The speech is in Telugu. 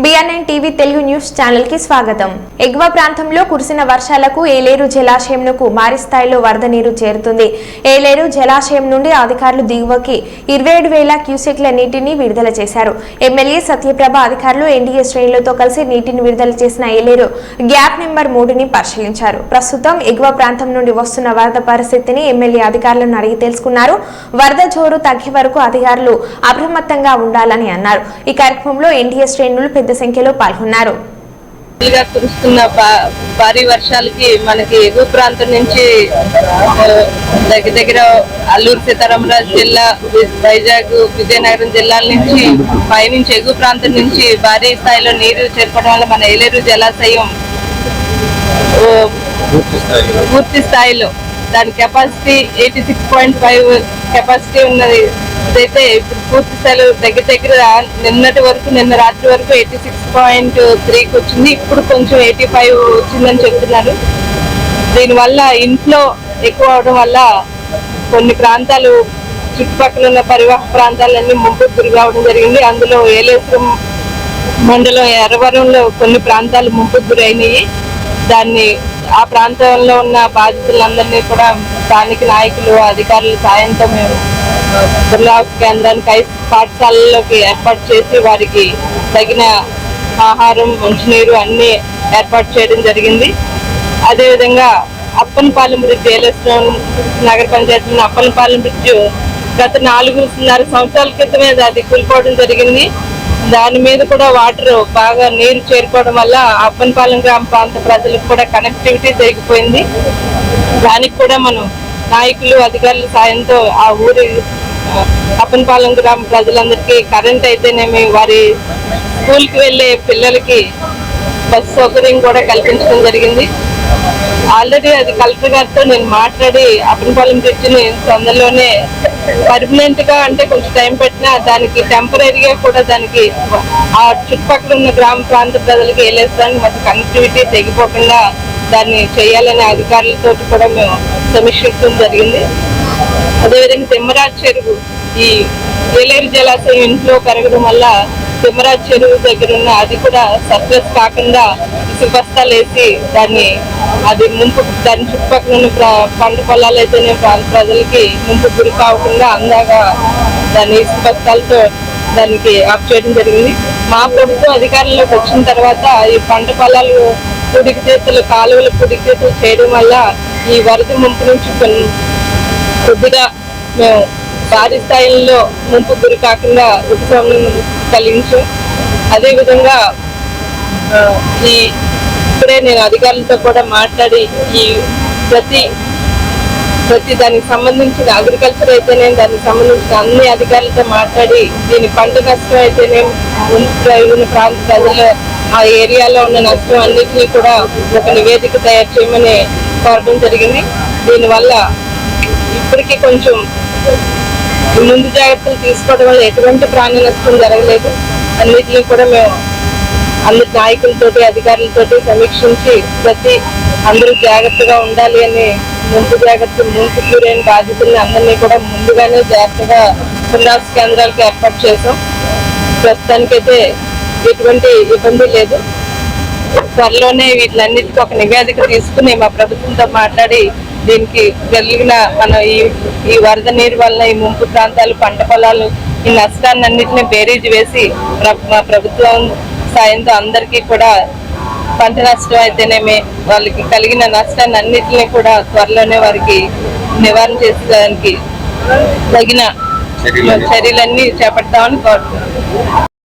బిఎన్ఎన్ టీవీ తెలుగు న్యూస్ ఛానల్కి స్వాగతం. ఎగువ ప్రాంతంలో కురిసిన వర్షాలకు ఏలేరు జలాశయంకు భారీ స్థాయిలో వరద నీరు చేరుతుంది. ఏలేరు జలాశయం నుండి అధికారులు దిగువకి ఇరవై ఏడు వేల క్యూసెక్ల నీటిని విడుదల చేశారు. ఎమ్మెల్యే సత్యప్రభ అధికారులు ఎన్డీఏ శ్రేణులతో కలిసి నీటిని విడుదల చేసిన ఏలేరు గ్యాప్ నెంబర్ మూడుని పరిశీలించారు. ప్రస్తుతం ఎగువ ప్రాంతం నుండి వస్తున్న వరద పరిస్థితిని ఎమ్మెల్యే అధికారులను అడిగి తెలుసుకున్నారు. వరద జోరు తగ్గే వరకు అధికారులు అప్రమత్తంగా ఉండాలని అన్నారు. ఈ కార్యక్రమంలో ఎన్డీఏ శ్రేణులు పెద్ద సంఖ్యలో పాల్గొన్నారు. గా కురుస్తున్న భారీ వర్షాలకి మనకి ఎగువ ప్రాంతం నుంచి దగ్గర దగ్గర అల్లూరు సీతారామరాజు జిల్లా వైజాగ్ విజయనగరం జిల్లాల నుంచి పైనుంచి ఎగువ ప్రాంతం నుంచి భారీ స్థాయిలో నీరు చేరుకోవడం వల్ల మన ఏలేరు జలాశయం పూర్తి స్థాయిలో. దాని capacity eighty six point five capacity ఉన్నది. అయితే ఇప్పుడు పూర్తి స్థాయిలో దగ్గర దగ్గర నిన్నటి వరకు నిన్న రాత్రి వరకు ఎయిటీ సిక్స్ పాయింట్ త్రీకి వచ్చింది. ఇప్పుడు కొంచెం ఎయిటీ ఫైవ్ వచ్చిందని చెప్తున్నారు. దీనివల్ల ఇంట్లో ఎక్కువ అవడం వల్ల కొన్ని ప్రాంతాలు చుట్టుపక్కల ఉన్న పరివాహక ప్రాంతాలన్నీ ముంపు గురి కావడం జరిగింది. అందులో ఏలేశ్వరం మండలం ఎర్రవరంలో కొన్ని ప్రాంతాలు ముంపు గురైనాయి. దాన్ని ఆ ప్రాంతంలో ఉన్న బాధితులందరినీ కూడా స్థానిక నాయకులు అధికారుల సాయంతో మేము బిర్లా కేంద్రానికి పాఠశాలలోకి ఏర్పాటు చేసి వారికి తగిన ఆహారం మంచినీరు అన్ని ఏర్పాటు చేయడం జరిగింది. అదేవిధంగా అప్పనపాలెం బ్రిడ్జ్ ఏలేశ్వరం నగర పంచాయతీలోని అప్పనపాలెం బ్రిడ్జ్ గత నాలుగున్నర సంవత్సరాల క్రితమే అది కూలిపోవడం జరిగింది. దాని మీద కూడా వాటర్ బాగా నీరు చేరుకోవడం వల్ల అప్పనపాలెం గ్రామ ప్రాంత ప్రజలకు కూడా కనెక్టివిటీ తెగిపోయింది దానికి కూడా మనం నాయకులు అధికారుల సాయంతో ఆ ఊరి ఆ, అప్పనపాలెం గ్రామ ప్రజలందరికీ కరెంట్ అయితేనేమి వారి స్కూల్కి వెళ్ళే పిల్లలకి బస్సు సౌకర్యం కూడా కల్పించడం జరిగింది. ఆల్రెడీ అది కలెక్టర్ గారితో నేను మాట్లాడి అప్పనపాలెం బ్రిడ్జిని తొందరలోనే పర్మనెంట్గా అంటే కొంచెం టైం పెట్టినా దానికి టెంపరీగా కూడా దానికి ఆ చుట్టుపక్కల ఉన్న గ్రామ ప్రాంత ప్రజలకు వెళ్ళేసడానికి మాకు కనెక్టివిటీ తెగిపోకుండా దాన్ని చేయాలనే అధికారులతో కూడా మేము సమీక్షించడం జరిగింది. అదేవిధంగా తిమ్మరాజ్ చెరువు ఈ ఏలేరు జలాశయం ఇంట్లో పెరగడం వల్ల తిమ్మరాజ్ చెరువు దగ్గర ఉన్న అది కూడా సర్ప్లస్ కాకుండా ఇసుకస్తాలు వేసి దాన్ని అది ముంపు దాని చుట్టుపక్కల ఉన్న పంట పొలాలు అయితేనే ప్రజలకి ముంపు గురి కాకుండా అందాగా దాన్ని ఇసుకస్తాలతో దానికి ఆఫ్ చేయడం జరిగింది. మా ప్రభుత్వం అధికారంలోకి వచ్చిన తర్వాత ఈ పంట పొలాలు పుడికి చేతులు కాలువలు పుడికి చేతులు చేయడం వల్ల ఈ వరద ముంపు నుంచి కొన్ని కొద్దిగా మేము భారీ స్థాయిలో ముంపు గురి కాకుండా ఉపశమనం కలిగించు. అదేవిధంగా ఈ ఇప్పుడే నేను అధికారులతో కూడా మాట్లాడి ఈ ప్రతి ప్రతి దానికి సంబంధించిన అగ్రికల్చర్ అయితేనే దానికి సంబంధించిన అన్ని అధికారులతో మాట్లాడి దీని పంట నష్టం అయితేనే ఉన్న ప్రాంత ప్రజలు ఆ ఏరియాలో ఉన్న నష్టం అన్నింటినీ కూడా ఒక నివేదిక తయారు చేయమని కోరడం జరిగింది. దీనివల్ల ఇప్పటికీ కొంచెం ముందు జాగ్రత్తలు తీసుకోవడం వల్ల ఎటువంటి ప్రాణ నష్టం జరగలేదు. అన్నిటినీ కూడా మేము అందరి నాయకులతోటి అధికారులతోటి సమీక్షించి ప్రతి అందరూ జాగ్రత్తగా ఉండాలి అని ముందు జాగ్రత్త ముందు గురైన బాధితుల్ని అందరినీ కూడా ముందుగానే జాగ్రత్తగా పునరావాస కేంద్రాలకు ఏర్పాటు చేసాం ప్రస్తుతానికైతే ఎటువంటి ఇబ్బంది లేదు. త్వరలోనే వీటిలన్నిటికీ ఒక నివేదిక తీసుకుని మా ప్రభుత్వంతో మాట్లాడి దీనికి కలిగిన మన ఈ ఈ వరద నీరు వలన ఈ ముంపు ప్రాంతాలు పంట పొలాలు ఈ నష్టాన్ని అన్నింటినీ బేరీజ్ వేసి మా ప్రభుత్వం సాయంతో అందరికీ కూడా పంట నష్టం అయితేనేమి వాళ్ళకి కలిగిన నష్టాన్ని అన్నిటినీ కూడా త్వరలోనే వారికి నివారణ చేసేదానికి తగిన చర్యలన్నీ చేపడతామని కోరుతున్నాను